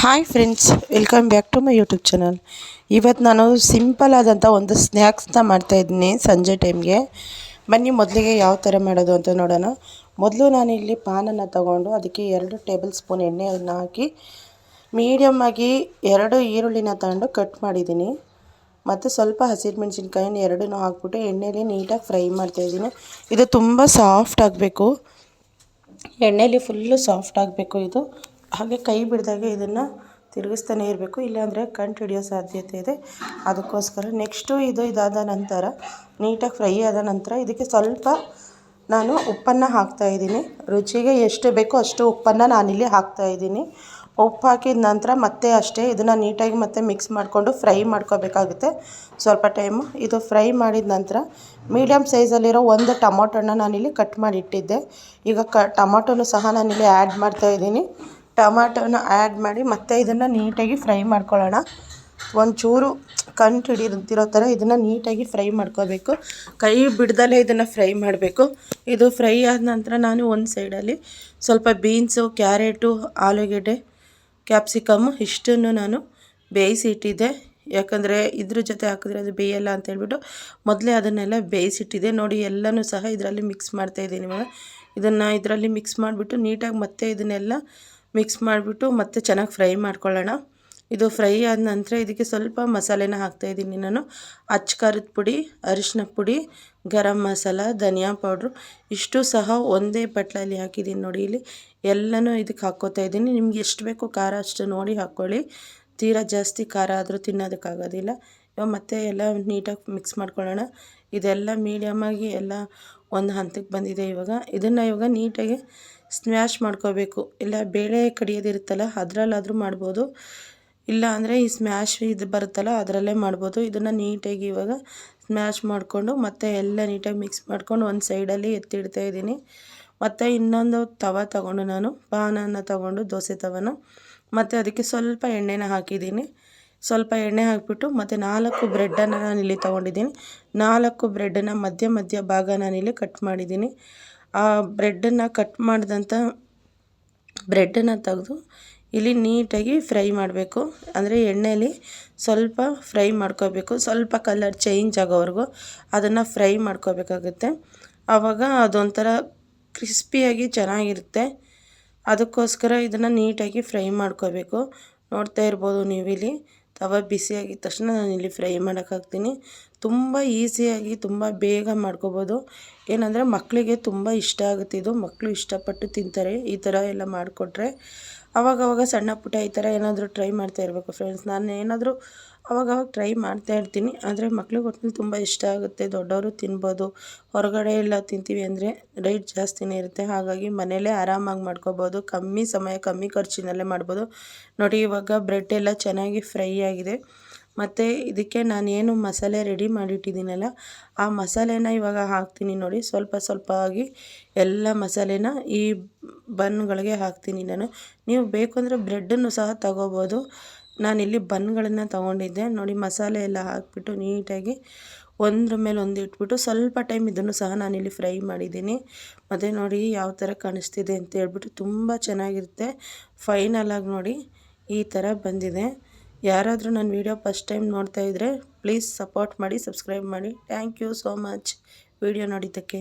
Hi friends welcome back to my YouTube channel ಇವತ್ತು ನಾನು simple ಆದಂಥ ಒಂದು ಸ್ನ್ಯಾಕ್ಸ್ನ ಮಾಡ್ತಾಯಿದ್ದೀನಿ ಸಂಜೆ ಟೈಮ್ಗೆ ಬನ್ನಿ ಮೊದಲಿಗೆ ಯಾವ ಥರ ಮಾಡೋದು ಅಂತ ನೋಡೋಣ. ಮೊದಲು ನಾನು ಇಲ್ಲಿ ಪಾನನ್ನು ತಗೊಂಡು ಅದಕ್ಕೆ ಎರಡು ಟೇಬಲ್ ಸ್ಪೂನ್ ಎಣ್ಣೆಯನ್ನು ಹಾಕಿ ಮೀಡಿಯಮ್ ಆಗಿ ಎರಡು ಈರುಳ್ಳಿನ ತಗೊಂಡು ಕಟ್ ಮಾಡಿದ್ದೀನಿ. ಮತ್ತು ಸ್ವಲ್ಪ ಹಸಿರು ಮೆಣಸಿನ್ಕಾಯಿನ ಎರಡನ್ನೂ ಹಾಕ್ಬಿಟ್ಟು ಎಣ್ಣೆಲಿ ನೀಟಾಗಿ ಫ್ರೈ ಮಾಡ್ತಾಯಿದ್ದೀನಿ ಇದು ತುಂಬ ಸಾಫ್ಟ್ ಆಗಬೇಕು. ಎಣ್ಣೆಯಲ್ಲಿ ಫುಲ್ಲು ಸಾಫ್ಟ್ ಆಗಬೇಕು ಇದು. ಹಾಗೆ ಕೈ ಬಿಡ್ದಾಗೆ ಇದನ್ನು ತಿರುಗಿಸ್ತಾನೆ ಇರಬೇಕು. ಇಲ್ಲಾಂದರೆ ಕಂಟು ಹಿಡಿಯೋ ಸಾಧ್ಯತೆ ಇದೆ. ಅದಕ್ಕೋಸ್ಕರ ನೆಕ್ಸ್ಟು ಇದು ಇದಾದ ನಂತರ, ನೀಟಾಗಿ ಫ್ರೈ ಆದ ನಂತರ ಇದಕ್ಕೆ ಸ್ವಲ್ಪ ನಾನು ಉಪ್ಪನ್ನು ಹಾಕ್ತಾಯಿದ್ದೀನಿ ರುಚಿಗೆ ಎಷ್ಟು ಬೇಕೋ ಅಷ್ಟು ಉಪ್ಪನ್ನು ನಾನಿಲ್ಲಿ ಹಾಕ್ತಾಯಿದ್ದೀನಿ ಉಪ್ಪು ಹಾಕಿದ ನಂತರ ಮತ್ತೆ ಅಷ್ಟೇ ಇದನ್ನು ನೀಟಾಗಿ ಮತ್ತೆ ಮಿಕ್ಸ್ ಮಾಡಿಕೊಂಡು ಫ್ರೈ ಮಾಡ್ಕೋಬೇಕಾಗುತ್ತೆ. ಸ್ವಲ್ಪ ಟೈಮು ಇದು ಫ್ರೈ ಮಾಡಿದ ನಂತರ ಮೀಡಿಯಮ್ ಸೈಜಲ್ಲಿರೋ ಒಂದು ಟೊಮೊಟೊನ ನಾನಿಲ್ಲಿ ಕಟ್ ಮಾಡಿ ಇಟ್ಟಿದ್ದೆ. ಈಗ ಕ ಟೊಮೊಟೊನು ಸಹ ನಾನಿಲ್ಲಿ ಆ್ಯಡ್ ಮಾಡ್ತಾಯಿದ್ದೀನಿ ಟೊಮ್ಯಾಟೋನ ಆ್ಯಡ್ ಮಾಡಿ ಮತ್ತೆ ಇದನ್ನು ನೀಟಾಗಿ ಫ್ರೈ ಮಾಡ್ಕೊಳ್ಳೋಣ. ಒಂಚೂರು ಕಂಟು ಹಿಡಿದಿರೋ ಥರ ಇದನ್ನು ನೀಟಾಗಿ ಫ್ರೈ ಮಾಡ್ಕೋಬೇಕು. ಕೈ ಬಿಡ್ದಲೇ ಇದನ್ನು ಫ್ರೈ ಮಾಡಬೇಕು. ಇದು ಫ್ರೈ ಆದ ನಂತರ ನಾನು ಒಂದು ಸೈಡಲ್ಲಿ ಸ್ವಲ್ಪ ಬೀನ್ಸು ಕ್ಯಾರೆಟು ಆಲೂಗೆಡ್ಡೆ ಕ್ಯಾಪ್ಸಿಕಮ್ಮು ಇಷ್ಟನ್ನು ನಾನು ಬೇಯಿಸಿ ಇಟ್ಟಿದ್ದೆ ಯಾಕಂದರೆ ಇದ್ರ ಜೊತೆ ಹಾಕಿದ್ರೆ ಅದು ಬೇಯಲ್ಲ ಅಂತ ಹೇಳ್ಬಿಟ್ಟು ಮೊದಲೇ ಅದನ್ನೆಲ್ಲ ಬೇಯಿಸಿಟ್ಟಿದ್ದೆ. ನೋಡಿ ಎಲ್ಲನೂ ಸಹ ಇದರಲ್ಲಿ ಮಿಕ್ಸ್ ಮಾಡ್ತಾಯಿದ್ದೀನಿ ಇವಾಗ. ಇದನ್ನು ಇದರಲ್ಲಿ ಮಿಕ್ಸ್ ಮಾಡಿಬಿಟ್ಟು ನೀಟಾಗಿ ಮತ್ತೆ ಇದನ್ನೆಲ್ಲ ಮಿಕ್ಸ್ ಮಾಡಿಬಿಟ್ಟು ಮತ್ತೆ ಚೆನ್ನಾಗಿ ಫ್ರೈ ಮಾಡ್ಕೊಳ್ಳೋಣ. ಇದು ಫ್ರೈ ಆದ ನಂತರ ಇದಕ್ಕೆ ಸ್ವಲ್ಪ ಮಸಾಲೆನ ಹಾಕ್ತಾಯಿದ್ದೀನಿ ನಾನು. ಅಚ್ಚ ಖಾರದ ಪುಡಿ, ಅರಿಶಿನ ಪುಡಿ, ಗರಂ ಮಸಾಲ, ಧನಿಯಾ ಪೌಡ್ರು, ಇಷ್ಟು ಸಹ ಒಂದೇ ಬಟ್ಲಲ್ಲಿ ಹಾಕಿದ್ದೀನಿ ನೋಡಿ ಇಲ್ಲಿ. ಎಲ್ಲನೂ ಇದಕ್ಕೆ ಹಾಕ್ಕೋತಾ ಇದ್ದೀನಿ. ನಿಮ್ಗೆ ಎಷ್ಟು ಬೇಕೋ ಖಾರ ಅಷ್ಟು ನೋಡಿ ಹಾಕ್ಕೊಳ್ಳಿ. ತೀರಾ ಜಾಸ್ತಿ ಖಾರ ಆದರೂ ತಿನ್ನೋದಕ್ಕಾಗೋದಿಲ್ಲ. ಇವಾಗ ಮತ್ತೆ ಎಲ್ಲ ನೀಟಾಗಿ ಮಿಕ್ಸ್ ಮಾಡ್ಕೊಳ್ಳೋಣ. ಇದೆಲ್ಲ ಮೀಡಿಯಮಾಗಿ ಎಲ್ಲ ಒಂದು ಹಂತಕ್ಕೆ ಬಂದಿದೆ ಇವಾಗ. ಇದನ್ನು ಇವಾಗ ನೀಟಾಗಿ ಸ್ಮ್ಯಾಶ್ ಮಾಡ್ಕೋಬೇಕು. ಇಲ್ಲ ಬೇಳೆ ಕಡಿಯೋದಿರುತ್ತಲ್ಲ ಅದರಲ್ಲಾದರೂ ಮಾಡ್ಬೋದು. ಇಲ್ಲ ಅಂದರೆ ಈ ಸ್ಮ್ಯಾಶ್ ಇದು ಬರುತ್ತಲ್ಲ, ಅದರಲ್ಲೇ ಮಾಡ್ಬೋದು. ಇದನ್ನು ನೀಟಾಗಿ ಇವಾಗ ಸ್ಮ್ಯಾಶ್ ಮಾಡಿಕೊಂಡು, ಮತ್ತೆ ಎಲ್ಲ ನೀಟಾಗಿ ಮಿಕ್ಸ್ ಮಾಡ್ಕೊಂಡು ಒಂದು ಸೈಡಲ್ಲಿ ಎತ್ತಿಡ್ತಾ ಇದ್ದೀನಿ. ಮತ್ತು ಇನ್ನೊಂದು ತವ ತಗೊಂಡು ನಾನು ಪಾನನ್ನು ತಗೊಂಡು, ದೋಸೆ ತವನ. ಮತ್ತು ಅದಕ್ಕೆ ಸ್ವಲ್ಪ ಎಣ್ಣೆನ ಹಾಕಿದ್ದೀನಿ. ಸ್ವಲ್ಪ ಎಣ್ಣೆ ಹಾಕಿಬಿಟ್ಟು, ಮತ್ತು ನಾಲ್ಕು ಬ್ರೆಡ್ಡನ್ನು ನಾನು ಇಲ್ಲಿ ತೊಗೊಂಡಿದ್ದೀನಿ. ನಾಲ್ಕು ಬ್ರೆಡ್ಡನ್ನು ಮಧ್ಯ ಮಧ್ಯ ಭಾಗ ನಾನಿಲ್ಲಿ ಕಟ್ ಮಾಡಿದ್ದೀನಿ. ಆ ಬ್ರೆಡ್ಡನ್ನು ಕಟ್ ಮಾಡಿದಂಥ ಬ್ರೆಡ್ಡನ್ನು ತೆಗೆದು ಇಲ್ಲಿ ನೀಟಾಗಿ ಫ್ರೈ ಮಾಡಬೇಕು. ಅಂದರೆ ಎಣ್ಣೆಯಲ್ಲಿ ಸ್ವಲ್ಪ ಫ್ರೈ ಮಾಡ್ಕೋಬೇಕು. ಸ್ವಲ್ಪ ಕಲರ್ ಚೇಂಜ್ ಆಗೋವರೆಗೂ ಅದನ್ನು ಫ್ರೈ ಮಾಡ್ಕೋಬೇಕಾಗುತ್ತೆ. ಆವಾಗ ಅದೊಂಥರ ಕ್ರಿಸ್ಪಿಯಾಗಿ ಚೆನ್ನಾಗಿರುತ್ತೆ. ಅದಕ್ಕೋಸ್ಕರ ಇದನ್ನು ನೀಟಾಗಿ ಫ್ರೈ ಮಾಡ್ಕೋಬೇಕು. ನೋಡ್ತಾ ಇರ್ಬೋದು ನೀವಿಲ್ಲಿ. ತವ ಬಿಸಿಯಾಗಿದ್ದ ತಕ್ಷಣ ನಾನು ಇಲ್ಲಿ ಫ್ರೈ ಮಾಡೋಕ್ಕಾಗ್ತೀನಿ. ತುಂಬ ಈಸಿಯಾಗಿ ತುಂಬ ಬೇಗ ಮಾಡ್ಕೋಬೋದು. ಏನಂದರೆ ಮಕ್ಕಳಿಗೆ ತುಂಬ ಇಷ್ಟ ಆಗುತ್ತೆ ಇದು. ಮಕ್ಕಳು ಇಷ್ಟಪಟ್ಟು ತಿಂತಾರೆ, ಈ ಥರ ಎಲ್ಲ ಮಾಡಿಕೊಟ್ರೆ. ಅವಾಗವಾಗ ಸಣ್ಣ ಪುಟ್ಟ ಈ ಥರ ಏನಾದರೂ ಟ್ರೈ ಮಾಡ್ತಾ ಇರಬೇಕು ಫ್ರೆಂಡ್ಸ್. ನಾನು ಏನಾದರೂ ಅವಾಗವಾಗ ಟ್ರೈ ಮಾಡ್ತಾ ಇರ್ತೀನಿ. ಆದರೆ ಮಕ್ಳಿಗೆ ಒಟ್ಟಿನಲ್ಲಿ ತುಂಬ ಇಷ್ಟ ಆಗುತ್ತೆ. ದೊಡ್ಡವರು ತಿನ್ಬೋದು, ಹೊರಗಡೆ ಎಲ್ಲ ತಿಂತೀವಿ ಅಂದರೆ ರೇಟ್ ಜಾಸ್ತಿನೇ ಇರುತ್ತೆ. ಹಾಗಾಗಿ ಮನೆಯಲ್ಲೇ ಆರಾಮಾಗಿ ಮಾಡ್ಕೋಬೋದು. ಕಮ್ಮಿ ಸಮಯ, ಕಮ್ಮಿ ಖರ್ಚಿನಲ್ಲೇ ಮಾಡ್ಬೋದು. ನೋಡಿ ಇವಾಗ ಬ್ರೆಡ್ ಎಲ್ಲ ಚೆನ್ನಾಗಿ ಫ್ರೈ ಆಗಿದೆ. ಮತ್ತು ಇದಕ್ಕೆ ನಾನೇನು ಮಸಾಲೆ ರೆಡಿ ಮಾಡಿಟ್ಟಿದ್ದೀನಲ್ಲ, ಆ ಮಸಾಲೆನ ಇವಾಗ ಹಾಕ್ತೀನಿ ನೋಡಿ. ಸ್ವಲ್ಪ ಸ್ವಲ್ಪ ಆಗಿ ಎಲ್ಲ ಮಸಾಲೆನ ಈ ಬನ್ಗಳಿಗೆ ಹಾಕ್ತೀನಿ ನಾನು. ನೀವು ಬೇಕು ಅಂದರೆ ಬ್ರೆಡ್ಡನ್ನು ಸಹ ತಗೋಬೋದು. ನಾನಿಲ್ಲಿ ಬನ್ಗಳನ್ನು ತೊಗೊಂಡಿದ್ದೆ. ನೋಡಿ, ಮಸಾಲೆ ಎಲ್ಲ ಹಾಕಿಬಿಟ್ಟು ನೀಟಾಗಿ ಒಂದ್ರ ಮೇಲೆ ಒಂದು ಇಟ್ಬಿಟ್ಟು ಸ್ವಲ್ಪ ಟೈಮ್ ಇದನ್ನು ಸಹ ನಾನಿಲ್ಲಿ ಫ್ರೈ ಮಾಡಿದ್ದೀನಿ. ಮತ್ತು ನೋಡಿ ಯಾವ ಥರ ಕಾಣಿಸ್ತಿದೆ ಅಂತ ಹೇಳ್ಬಿಟ್ಟು ತುಂಬ ಚೆನ್ನಾಗಿರುತ್ತೆ. ಫೈನಲಾಗಿ ನೋಡಿ ಈ ಥರ ಬಂದಿದೆ. ಯಾರಾದರೂ ನನ್ನ ವೀಡಿಯೋ ಫಸ್ಟ್ ಟೈಮ್ ನೋಡ್ತಾ ಇದ್ದರೆ ಪ್ಲೀಸ್ ಸಪೋರ್ಟ್ ಮಾಡಿ ಸಬ್ಸ್ಕ್ರೈಬ್ ಮಾಡಿ. Thank you so much video ನೋಡಿದ್ದಕ್ಕೆ.